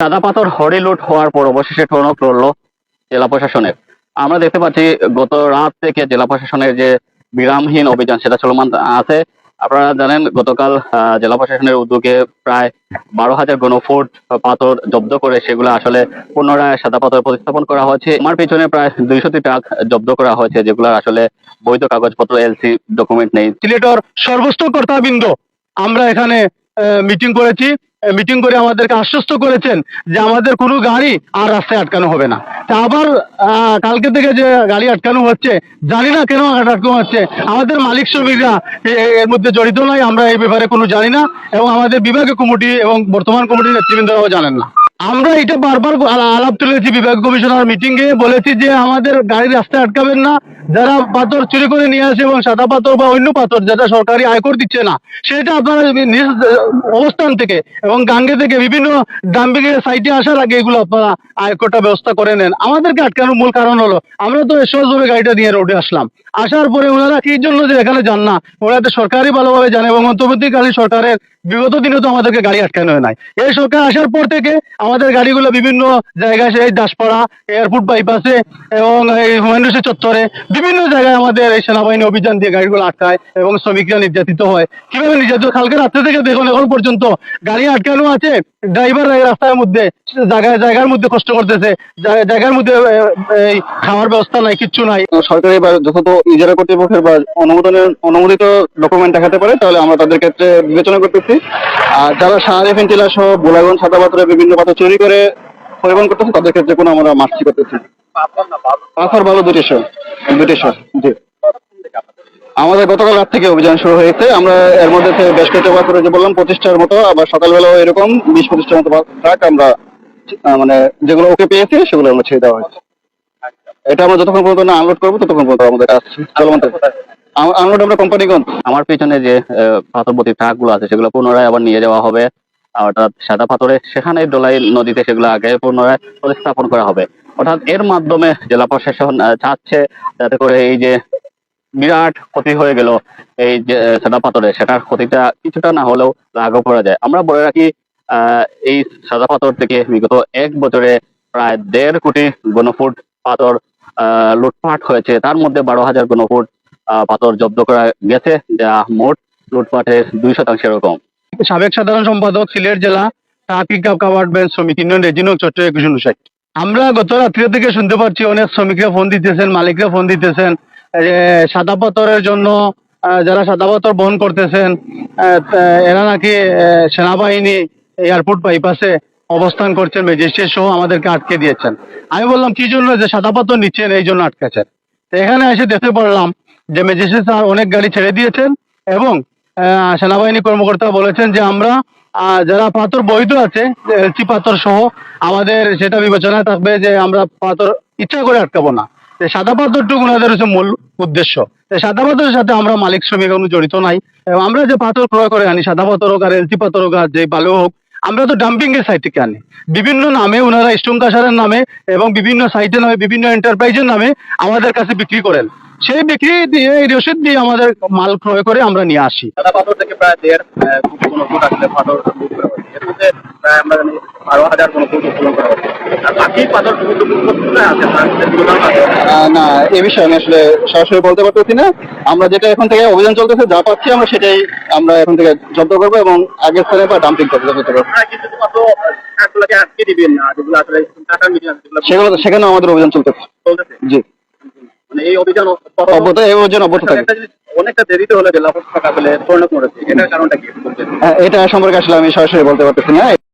সাদা পাথর হরি লুট হওয়ার পর অবশেষে টনক লড়ল জেলা প্রশাসনের। আমরা দেখতে পাচ্ছি গত রাত থেকে জেলা প্রশাসনের যে বিরামহীন অভিযান, সেটা চলমান আছে। আপনারা জানেন, গতকাল জেলা প্রশাসনের উদ্যোগে প্রায় বারো হাজার ঘনফুট পাথর জব্দ করে সেগুলো আসলে পুনরায় সাদা পাথর প্রতিস্থাপন করা হয়েছে। আমার পিছনে প্রায় দুইশোটি ট্রাক জব্দ করা হয়েছে, যেগুলোর আসলে বৈধ কাগজপত্র, এলসি ডকুমেন্ট নেই। সিলেটর সর্বস্ত কর্তাবৃন্দ আমরা এখানে মিটিং করেছি। মিটিং করে আমাদেরকে আশ্বস্ত করেছেন যে আমাদের কোনো গাড়ি আর রাস্তায় আটকানো হবে না। তা আবার কালকে থেকে যে গাড়ি আটকানো হচ্ছে, জানি না কেন আটকানো হচ্ছে। আমাদের মালিক শ্রমিকরা এর মধ্যে জড়িত নয়, আমরা এই ব্যাপারে কোনো জানি না এবং আমাদের বিভাগীয় কমিটি এবং বর্তমান কমিটির নেতৃবৃন্দরাও জানেন না। আমরা এটা বারবার আলা- আলাপ তুলেছি বিভাগ কমিশনার মিটিং এ বলেছি যে আমাদের গাড়ি রাস্তায় আটকাবেন না যারা পাথর চুরি করে নিয়ে আসে এবং সাদা পাথর বা অন্য পাথর যেটা সরকারি আয়কর দিচ্ছে না, সেটা আপনার নিজ অবস্থান থেকে এবং গাঙ্গে থেকে বিভিন্ন ডাম্পিং সাইটে আসার আগে এগুলো আপনারা আয়করটা ব্যবস্থা করে নেন। আমাদেরকে আটকানোর মূল কারণ হলো, আমরা তো সহজভাবে গাড়িটা নিয়ে রোডে আসলাম। আসার পরে ওনারা কি জন্য যে এখানে যান না? ওনারা তো সরকারি ভালোভাবে জানে এবং অন্তর্বর্তীকালীন সরকারের বিগত দিনে তো আমাদেরকে গাড়ি আটকানো হয় নাই। এই সরকার আসার পর থেকে আমাদের গাড়িগুলো বিভিন্ন জায়গায় সেই দাসপাড়া, এয়ারপোর্ট বাইপাসে এবং এই হুমায়ুন চত্বরে বিভিন্ন জায়গায় আমাদের এই সেনাবাহিনী অভিযান দিয়ে গাড়িগুলো আটকায় এবং শ্রমিকরা নির্যাতিত হয়। কীভাবে নির্যাতিত? কালকে রাত্রে থেকে দেখুন, এখন পর্যন্ত গাড়ি আটকানো আছে, ড্রাইভার রাস্তার মধ্যে, জায়গায় জায়গার মধ্যে কষ্ট করতেছে, জায়গার মধ্যে এই খাওয়ার ব্যবস্থা নাই, কিচ্ছু নাই। সরকারি বা যথাযথ ইজারা কর্তৃপক্ষের বা অনুমোদনের, অনুমোদিত ডকুমেন্ট দেখাতে পারে, তাহলে আমরা তাদের ক্ষেত্রে বিবেচনা করতেছি। আর যারা সাহারি ফেন্টিলা সহ গোলাগঞ্জ সাদা পাথরে বিভিন্ন পাথর চুরি করে পরিবহন করতেছে, তাদের ক্ষেত্রে কোনো আমরা মার্চি করতেছি পাথর ভালো দুটিশো দুটিশো জি। আমাদের গতকাল রাত থেকে অভিযান শুরু হয়েছে। আমরা এর মধ্যে বেশ কয়েকটা পাথরে যে বললাম, প্রতিষ্ঠার মতো, আবার সকালবেলাও এরকম বিশ পঁচিশটার মতো ট্রাক আমরা মানে যেগুলো ওকে পেয়েছি, সেগুলো আমরা ছেড়ে দেওয়া হয়েছে। এটা আমরা যতক্ষণ পর্যন্ত না আনলোড করব ততক্ষণ পর্যন্ত আমাদের কাজ আনলোড আমরা কোম্পানিগঞ্জ আমার পিছনে যে আহ, পাথরবর্তী ট্রাকগুলো আছে সেগুলো পুনরায় আবার নিয়ে যাওয়া হবে। অর্থাৎ সাদা পাথরে সেখানে ডোলাই নদীতে সেগুলো আগে পুনরায় প্রতিস্থাপন করা হবে। অর্থাৎ এর মাধ্যমে জেলা প্রশাসন চাচ্ছে যাতে করে এই যে বিরাট ক্ষতি হয়ে গেল এই যে সাদা পাথরে সেটার ক্ষতিটা কিছুটা না হলেও লাঘব করা যায়। আমরা বলে রাখি এই সাদা পাথর থেকে বিগত এক বছরে প্রায় দেড় কোটি ঘনফুট পাথর লুটপাট হয়েছে। তার মধ্যে বারো হাজার ঘনফুট পাথর জব্দ করা গেছে। যা মোট লুটপাটের দুই শতাংশের কম সাবেক সাধারণ সম্পাদক সিলেট জেলা ট্রাফিক ব্যাংক শ্রমিক ইউনিয়ন রেজিনক চট্টগ্রাম একুশ উনষাট আমরা গত রাত্রি থেকে শুনতে পাচ্ছি অনেক শ্রমিকরা ফোন দিতেছেন, মালিকরা ফোন দিতেছেন সাদা পাথরের জন্য যারা সাদা পাথর বহন করতেছেন এরা নাকি সেনাবাহিনী, এয়ারপোর্ট বাইপাসে অবস্থান করছেন ম্যাজিস্ট্রেট সহ আমাদেরকে আটকে দিয়েছেন। আমি বললাম, কি জন্য যে সাদা পাথর নিচ্ছেন, এই জন্য আটকেছেন? তো এখানে এসে দেখতে পারলাম যে ম্যাজিস্ট্রেট স্যার অনেক গাড়ি ছেড়ে দিয়েছেন এবং সেনাবাহিনী কর্মকর্তা বলেছেন যে আমরা যারা পাথর বৈধ আছে এলসি পাথর সহ আমাদের সেটা বিবেচনায় থাকবে যে আমরা পাথর ইচ্ছা করে আটকাবো না। সাদা পাথরটুকু ওনাদের হচ্ছে মূল উদ্দেশ্য। সাদা পাথরের সাথে আমরা মালিক শ্রমিক জড়িত নাই। আমরা যে পাথর ক্রয় করে আনি, সাদা পাথর হোক আর এলসি পাথর হোক আর যে বালু হোক আমরা তো ডাম্পিং এর সাইট থেকে আনি। বিভিন্ন নামে ওনারা স্টোন নামে এবং বিভিন্ন সাইটের নামে, বিভিন্ন এন্টারপ্রাইজের নামে আমাদের কাছে বিক্রি করেন। সেই বিক্রি দিয়ে, এই রসিদ দিয়ে আমাদের মাল ক্রয় করে আমরা নিয়ে আসি। পাথর থেকে প্রায় দেড় কোনো ফুট আসলে পাথর এর মধ্যে, প্রায় আমরা বারো হাজার কোনো ফুট করা না এ বিষয়ে আমি আসলে সরাসরি বলতে পারতেছি না। আমরা যেটা এখন থেকে অভিযান চলতেছে যা পাচ্ছি আমরা সেটাই আমরা এখন থেকে জব্দ করব এবং আগের স্থানে বা ডাম্পিং করতে করতে পারব সেগুলো সেখানে আমাদের অভিযান চলতেছে। জি। মানে এই অভিযান অব্যাহত এই থাকবে। অনেকটা দেরিতে হলে জেলা প্রশাসন আসলে পরিণত করেছে এটার কারণটা কি? একটু বলবেন? হ্যাঁ, এটা সম্পর্কে আসলে আমি সরাসরি বলতে পারতেছি না।